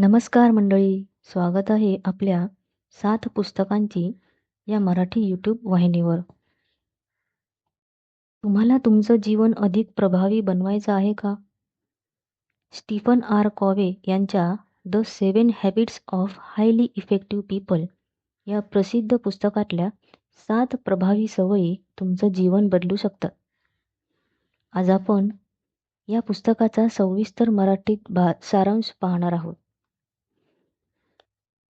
नमस्कार मंडळी स्वागत आहे आपल्या सात पुस्तकांची या मराठी यूट्यूब वाहिनीवर. तुम्हाला तुमचं जीवन अधिक प्रभावी बनवायचं आहे का? स्टीफन आर कॉवे यांच्या the seven habits of highly effective people या प्रसिद्ध पुस्तकातल्या सात प्रभावी सवयी तुमचं जीवन बदलू शकतात आज आपण या पुस्तकाचा सविस्तर मराठीत भा सारांश पाहणार आहोत.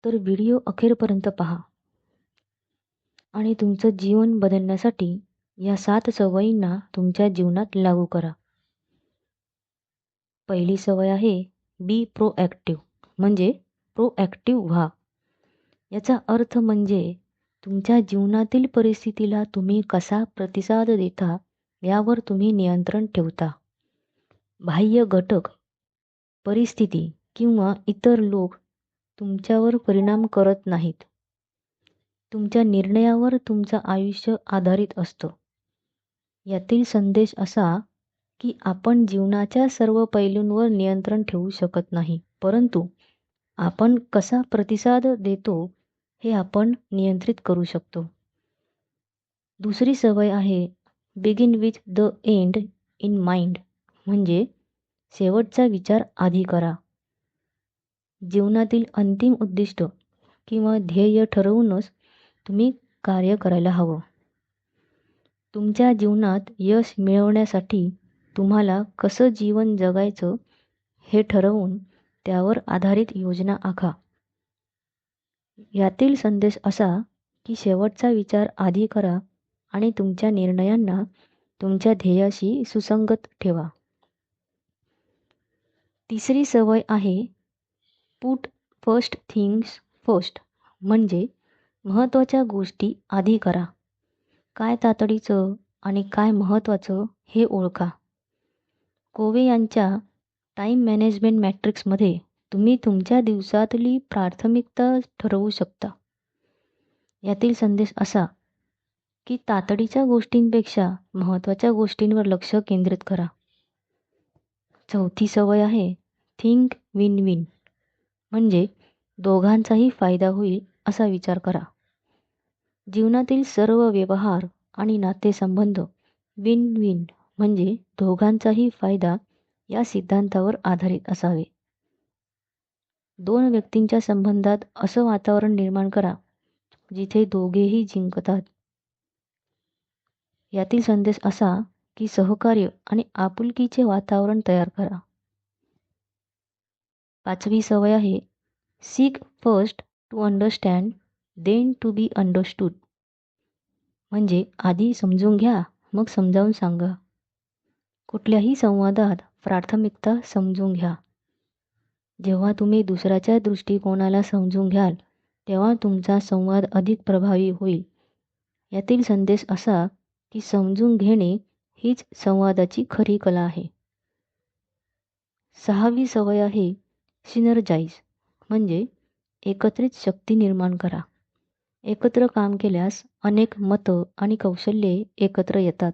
तर व्हिडिओ अखेरपर्यंत पहा. आणि तुमचं जीवन बदलण्यासाठी या सात सवयींना तुमच्या जीवनात लागू करा. पहिली सवय आहे बी प्रोॲक्टिव्ह म्हणजे प्रोॲक्टिव्ह व्हा. याचा अर्थ म्हणजे तुमच्या जीवनातील परिस्थितीला तुम्ही कसा प्रतिसाद देता यावर तुम्ही नियंत्रण ठेवता. बाह्य घटक परिस्थिती किंवा इतर लोक तुमच्यावर परिणाम करत नाहीत. तुमच्या निर्णयावर तुमचं आयुष्य आधारित असतं. यातील संदेश असा की आपण जीवनाच्या सर्व पैलूंवर नियंत्रण ठेवू शकत नाही परंतु आपण कसा प्रतिसाद देतो हे आपण नियंत्रित करू शकतो. दुसरी सवय आहे begin with the end in mind म्हणजे शेवटचा विचार आधी करा. जीवनातील अंतिम उद्दिष्ट किंवा ध्येय ठरवूनच तुम्ही कार्य करायला हवं. तुमच्या जीवनात यश मिळवण्यासाठी तुम्हाला कसं जीवन जगायचं हे ठरवून त्यावर आधारित योजना आखा. यातील संदेश असा की शेवटचा विचार आधी करा आणि तुमच्या निर्णयांना तुमच्या ध्येयाशी सुसंगत ठेवा. तिसरी सवय आहे पुट फर्स्ट थिंग्स फर्स्ट म्हणजे महत्त्वाच्या गोष्टी आधी करा. काय तातडीचं आणि काय महत्त्वाचं हे ओळखा. कोवे यांच्या टाईम मॅनेजमेंट मॅट्रिक्समध्ये तुम्ही तुमच्या दिवसातली प्राथमिकता ठरवू शकता. यातील संदेश असा की तातडीच्या गोष्टींपेक्षा महत्त्वाच्या गोष्टींवर लक्ष केंद्रित करा. चौथी सवय आहे थिंक विन विन म्हणजे दोघांचाही फायदा होईल असा विचार करा. जीवनातील सर्व व्यवहार आणि नातेसंबंध विन विन म्हणजे दोघांचाही फायदा या सिद्धांतावर आधारित असावे. दोन व्यक्तींच्या संबंधात असं वातावरण निर्माण करा जिथे दोघेही जिंकतात. यातील संदेश असा की सहकार्य आणि आपुलकीचे वातावरण तयार करा. पाचवी सवय आहे. Seek first to understand then to be understood म्हणजे आधी समजून घ्या मग समजावून सांगा. कुठल्याही संवादात प्राथमिकता समजून घ्या. जेव्हा तुम्ही दुसऱ्याच्या दृष्टिकोनाला समजून घ्याल तेव्हा तुमचा संवाद अधिक प्रभावी होईल. यातील संदेश असा की समजून घेणे हीच संवादाची खरी कला आहे. सहावी सवय आहे सिनर्जाईज म्हणजे एकत्रित शक्ती निर्माण करा. एकत्र काम केल्यास अनेक मतं आणि कौशल्ये एकत्र येतात.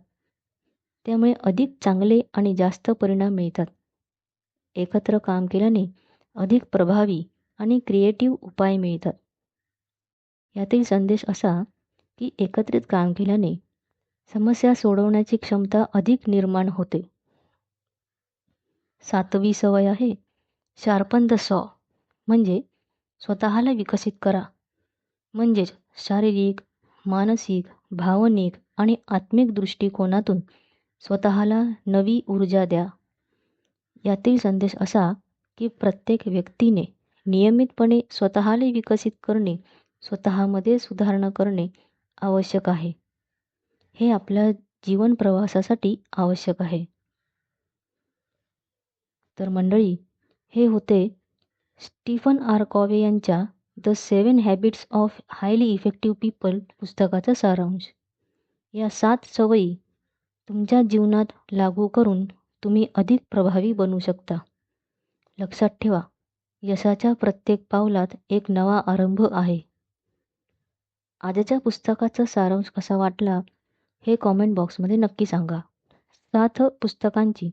त्यामुळे अधिक चांगले आणि जास्त परिणाम मिळतात. एकत्र काम केल्याने अधिक प्रभावी आणि क्रिएटिव्ह उपाय मिळतात. यातील संदेश असा की एकत्रित काम केल्याने समस्या सोडवण्याची क्षमता अधिक निर्माण होते. सातवी सवय आहे. शार्पन द सॉ म्हणजे स्वतःला विकसित करा. म्हणजेच शारीरिक मानसिक भावनिक आणि आत्मिक दृष्टिकोनातून स्वतःला नवी ऊर्जा द्या. यातील संदेश असा की प्रत्येक व्यक्तीने नियमितपणे स्वतःला विकसित करणे स्वतःमध्ये सुधारणा करणे आवश्यक आहे. हे आपल्या जीवन प्रवासासाठी आवश्यक आहे. तर मंडळी हे होते स्टीफन आर कॉवे यांच्या the seven habits of highly effective people पुस्तकाचा सारांश. या सात सवयी तुमच्या जीवनात लागू करून तुम्ही अधिक प्रभावी बनू शकता. लक्षात ठेवा यशाच्या प्रत्येक पावलात एक नवा आरंभ आहे. आजच्या पुस्तकाचा सारांश कसा वाटला हे कॉमेंट बॉक्समध्ये नक्की सांगा. सात पुस्तकांची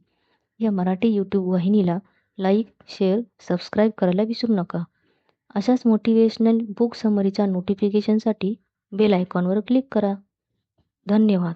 या मराठी यूट्यूब वाहिनीला लाईक शेअर सबस्क्राईब करायला विसरू नका. अशाच मोटिवेशनल बुक समरीच्या नोटिफिकेशनसाठी बेल आयकॉनवर क्लिक करा. धन्यवाद.